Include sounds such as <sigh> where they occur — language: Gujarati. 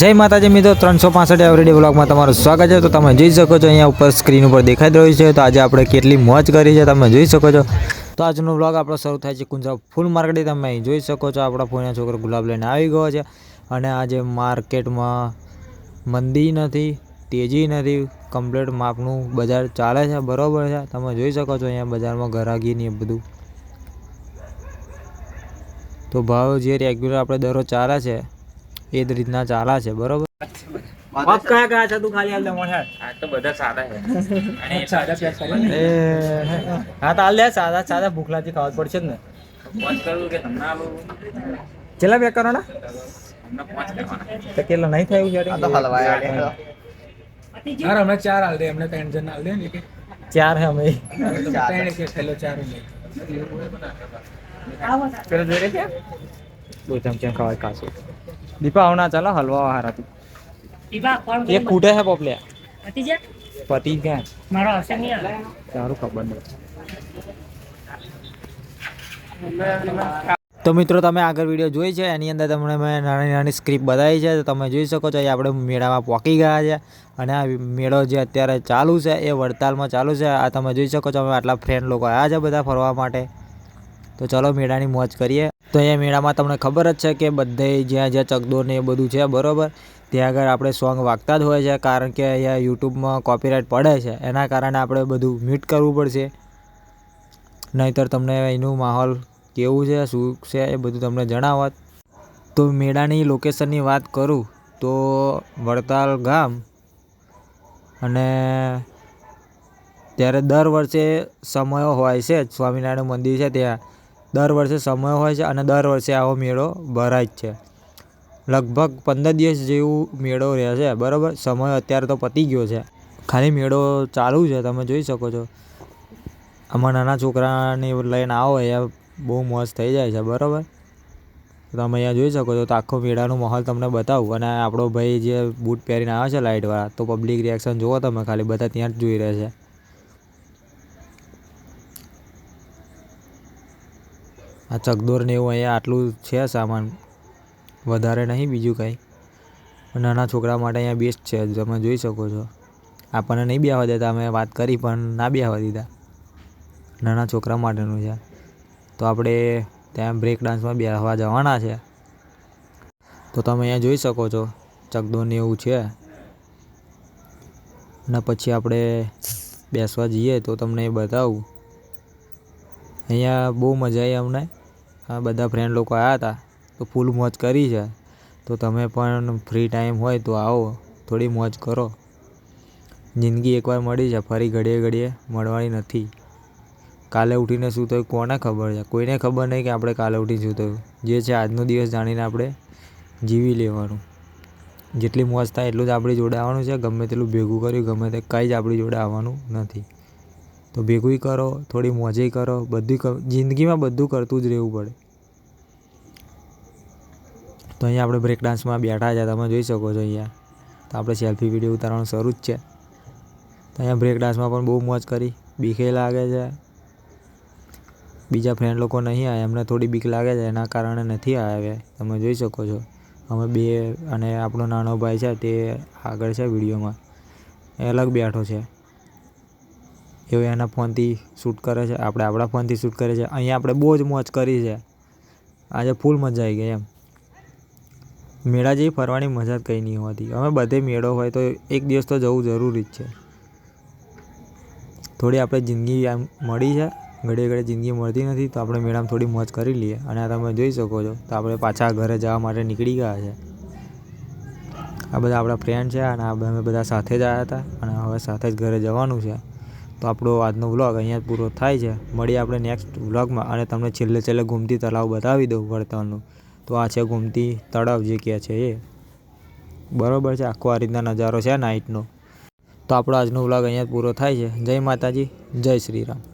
જય માતાજી મિત્રો, ત્રણસો પાસઠ એવરીડે બ્લોગમાં તમારું સ્વાગત છે. તો તમે જોઈ શકો છો, અહીંયા ઉપર સ્ક્રીન ઉપર દેખાઈ રહ્યું છે. તો આજે આપણે કેટલી મોજ કરી છે, તમે જોઈ શકો છો. તો આજનો બ્લોગ આપણો શરૂ થાય છે કુંજા ફૂલ માર્કેટથી. તમે અહીં જોઈ શકો છો, આપણા ફોઈના છોકરો ગુલાબ લઈને આવી ગયો છે. અને આજે માર્કેટમાં મંદી નથી, તેજી નથી કમ્પ્લેટ માપનું બજાર ચાલે છે, બરાબર છે. તમે જોઈ શકો છો, અહીંયા બજારમાં એ બધું. તો ભાવ જે રેગ્યુલર આપણે દરરોજ ચાલે છે એ જ રીતના ચાલે છે બરોબર? કયા કયા છે? તું ખાલી હાલ દે મોઢે આ તો બધા છે. <laughs> અને હા તો હાલ દે સાદા સાદા ભૂખલાથી ખાવા પડશે જ ને. પહોંચ કરવું કે તમને આલું? કેટલા પેક કરો તમને પહોંચ કરવાના. તો કેટલા નહીં થયું છે અરે હમણાં ચાર હાલ દે એમને ત્રણ જણ હાલ દે ને કે ચાર હે અમે. ત્રણ કે થેલો ચાર લે પેલો જોઈ રહ્યા દો ચમચમ ખવાય ખાશું. દીપા આવના ચાલો હલવા હારાથી. એક કૂટે છે પોપલે પતિ ક્યાં? તારું ખબર નહીં તો મિત્રો તમે આગળ વીડિયો જોઈ છે એની અંદર તમને મેં નાની નાની સ્ક્રિપ્ટ બતાવી છે તો તમે જોઈ શકો છો એ આપણે મેળામાં પહોંચી ગયા છે અને આ મેળો જે અત્યારે ચાલુ છે એ વડતાલમાં ચાલુ છે આ તમે જોઈ શકો છો અમે આટલા ફ્રેન્ડ લોકો આવ્યા છે બધા ફરવા માટે. તો ચલો મેળાની મોજ કરીએ. તો અહીંયા મેળામાં તમને ખબર જ છે કે બધે જ્યાં જ્યાં ચકદોર ને એ બધું છે, બરોબર? ત્યાં આગળ આપણે સોંગ વાગતા જ હોય છે, કારણ કે અહીંયા યુટ્યુબમાં કોપીરાઇટ પડે છે. એના કારણે આપણે બધું મ્યુટ કરવું પડશે. નહીંતર તમને એનું માહોલ કેવું છે, શું છે એ બધું તમને જણાવત. તો મેળાની લોકેશનની વાત કરું તો વડતાલ ગામ. અને ત્યારે દર વર્ષે સમયો હોય છે સ્વામિનારાયણ મંદિર છે ત્યાં. દર વર્ષે સમય હોય છે અને દર વર્ષે આવો મેળો ભરાય જ છે. લગભગ પંદર દિવસ જેવું મેળો રહે છે બરાબર? સમય અત્યારે તો પતી ગયો છે. ખાલી મેળો ચાલુ છે, તમે જોઈ શકો છો. આમાં નાના છોકરાને લઈને આવો, અહીંયા બહુ મોજ થઈ જાય છે, બરાબર? તમે અહીંયા જોઈ શકો છો, તો આખો મેળાનો માહોલ તમને બતાવું. અને આપણો ભાઈ જે બૂટ પહેરીને આવે છે લાઇટવાળા તો પબ્લિક રિએક્શન જુઓ તમે, ખાલી બધા ત્યાં જ જોઈ રહ્યા છે. આ ચકદોરને એવું અહીંયા આટલું છે સામાન. વધારે નહીં, બીજું કંઈ. નાના છોકરા માટે અહીંયા બેસ્ટ છે, તમે જોઈ શકો છો. આપણને નહીં બેસવા દેતા, અમે વાત કરી પણ ના બેસવા દીધા. નાના છોકરા માટેનું છે. તો આપણે ત્યાં બ્રેક ડાન્સમાં બેસવા જવાના છે. તો તમે અહીંયા જોઈ શકો છો ચકદોરને એવું છે. અને પછી આપણે બેસવા જઈએ તો તમને એ બતાવું. અહીંયા બહુ મજા આવી અમને. આ બધા ફ્રેન્ડ લોકો આવ્યા હતા તો ફૂલ મોજ કરી છે. તો તમે પણ ફ્રી ટાઈમ હોય તો આવો, થોડી મોજ કરો. જિંદગી એકવાર મળી છે ફરી ઘડીએ ઘડીએ મળવાની નથી. કાલે ઉઠીને શું થયું કોને ખબર છે? કોઈને ખબર નહીં કે આપણે કાલે ઉઠીને શું થયું. જે છે આજનો દિવસ જાણીને આપણે જીવી લેવાનું. જેટલી મોજ થાય એટલું જ આપણી જોડે આવવાનું છે, ગમે તેટલું ભેગું કર્યું, ગમે તે કંઈ જ આપણી જોડે આવવાનું નથી. તો ભેગું કરો, થોડી મોજે કરો બધું જિંદગીમાં બધું કરતું જ રહેવું પડે. તો અહીંયા આપણે બ્રેક ડાન્સમાં બેઠા છે, તમે જોઈ શકો છો અહીંયા. તો આપણે સેલ્ફી વીડિયો ઉતારવાનું શરૂ જ છે. તો અહીંયા બ્રેક ડાન્સમાં પણ બહુ મોજ કરી. બીકે લાગે છે. બીજા ફ્રેન્ડ લોકો નહીં આવ્યા એમને થોડી બીક લાગે છે, એના કારણે નથી આવ્યા તમે જોઈ શકો છો. અમે બે અને આપણો નાનો ભાઈ છે, તે આગળ છે વિડીયોમાં એ અલગ બેઠો છે. એવું એના ફોનથી શૂટ કરે છે, આપણે આપણા ફોનથી શૂટ કરે છે. અહીંયા આપણે બહુ જ મોજ કરી છે. આજે ફૂલ મજા આવી ગઈ એમ. મેળા જેવી ફરવાની મજા જ કંઈ નહીં હોતી. અમે બધે મેળો હોય તો એક દિવસ તો જવું જરૂરી જ છે. થોડી આપણે જિંદગી આમ મળી છે. ઘડે ઘડે જિંદગી મળતી નથી તો આપણે મેળામાં થોડી મોજ કરી લઈએ. અને આ તમે જોઈ શકો છો તો આપણે પાછા ઘરે જવા માટે નીકળી ગયા છે. આ બધા આપણા ફ્રેન્ડ છે અને આ અમે બધા સાથે જ આવ્યા હતા. અને હવે સાથે જ ઘરે જવાનું છે. તો આપણો આજનો વ્લોગ અહીંયા પૂરો થાય છે. મળીએ આપણે નેક્સ્ટ વ્લોગમાં અને તમને છેલ્લે છેલ્લે ગોમતી તળાવ બતાવી દઉં વડતાલનું તો આ છે ગોમતી તળાવ જે કહે છે એ. બરાબર છે? આખો આ રીતના નજારો છે નાઇટનો તો આપણો આજનો વ્લોગ અહીંયા પૂરો થાય છે. જય માતાજી. જય શ્રી રામ.